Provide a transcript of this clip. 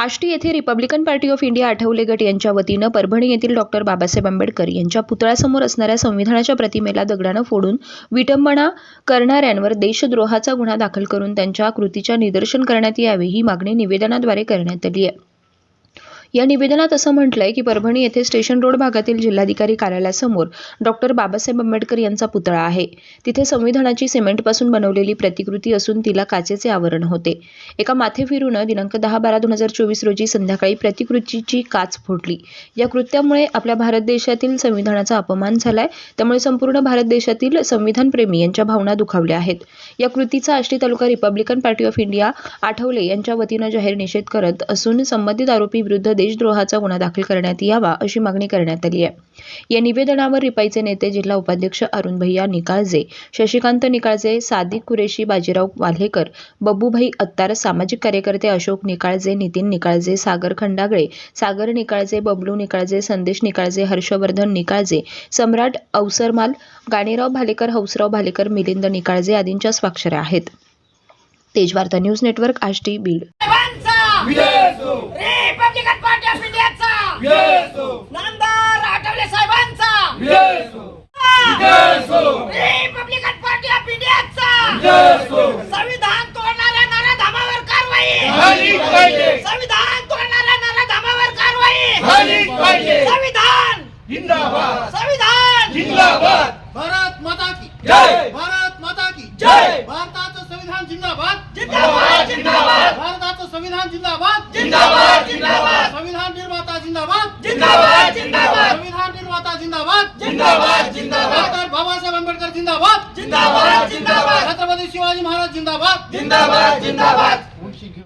आष्टी येथे Republican Party of India Athawale गट यांच्या वतीनं परभणी येथील डॉक्टर बाबासाहेब आंबेडकर यांच्या पुतळ्यासमोर असणाऱ्या संविधानाच्या प्रतिमेला दगडानं फोडून विटंबना करणाऱ्यांवर देशद्रोहाचा गुन्हा दाखल करून त्यांच्या कृतीच्या निदर्शन करण्यात यावे ही मागणी निवेदनाद्वारे करण्यात आली आहे. या निवेदनात असं म्हटलंय की परभणी येथे स्टेशन रोड भागातील जिल्हाधिकारी कार्यालयासमोर डॉक्टर बाबासाहेब आंबेडकर यांचा पुतळा आहे. तिथे संविधानाची सिमेंटपासून बनवलेली प्रतिकृती असून तिला काचेचे आवरण होते. एका माथेफिरूनं दिनांक दहा बारा दोन हजार चोवीस रोजी संध्याकाळी प्रतिकृतीची काच फोडली. या कृत्यामुळे आपल्या भारत देशातील संविधानाचा अपमान झालाय. त्यामुळे संपूर्ण भारत देशातील संविधानप्रेमी यांच्या भावना दुखावल्या आहेत. या कृतीचा Ashti taluka Republican Party of India Athawale यांच्या वतीनं जाहीर निषेध करत असून संबंधित आरोपी विरुद्ध देशद्रोहाचा गुन्हा दाखल करण्यात यावा अशी मागणी करण्यात आली आहे. या निवेदनावर रिपाईचे नेते जिल्हा उपाध्यक्ष अरुण भैया निकाळजे शशिकांत निकाळजे सादिक कुरेशी बाजीराव वाल्हेकर बब्बूभाई अत्तार सामाजिक कार्यकर्ते अशोक निकाळजे नितीन निकाळजे सागर खंडागळे सागर निकाळजे बबलू निकाळजे संदेश निकाळजे हर्षवर्धन निकाळजे सम्राट अवसरमाल गाणेराव भालेकर हौसराव भालेकर मिलिंद निकाळजे आदींच्या स्वाक्षऱ्या आहेत. तेजवार्ता न्यूज नेटवर्क आष्टी बीड साहेबांचा रिपब्लिकन पार्टी ऑफ इंडियाचा नामदार आठवले साहेबांचा रिपब्लिकन पार्टी ऑफ इंडियाचा संविधान तोडणाऱ्या नराधामावर कारवाई संविधान तोडणाऱ्या नराधामावर कारवाई संविधान! संविधान! भारत माता की जय. भारत माता की जय. भारताचं संविधान जिंदाबाद! जिंदाबाद जिंदाबाद. भारताचं संविधान जिंदाबाद! जिंदाबाद जिंदाबाद. संविधान निर्माता जिंदाबाद! जिंदाबाद जिंदाबाद. संविधान निर्माता जिंदाबाद! जिंदाबाद जिंदाबाद. डॉक्टर बाबासाहेब आंबेडकर जिंदाबाद! जिंदाबाद जिंदाबाद. छत्रपती शिवाजी महाराज जिंदाबाद! जिंदाबाद जिंदाबाद.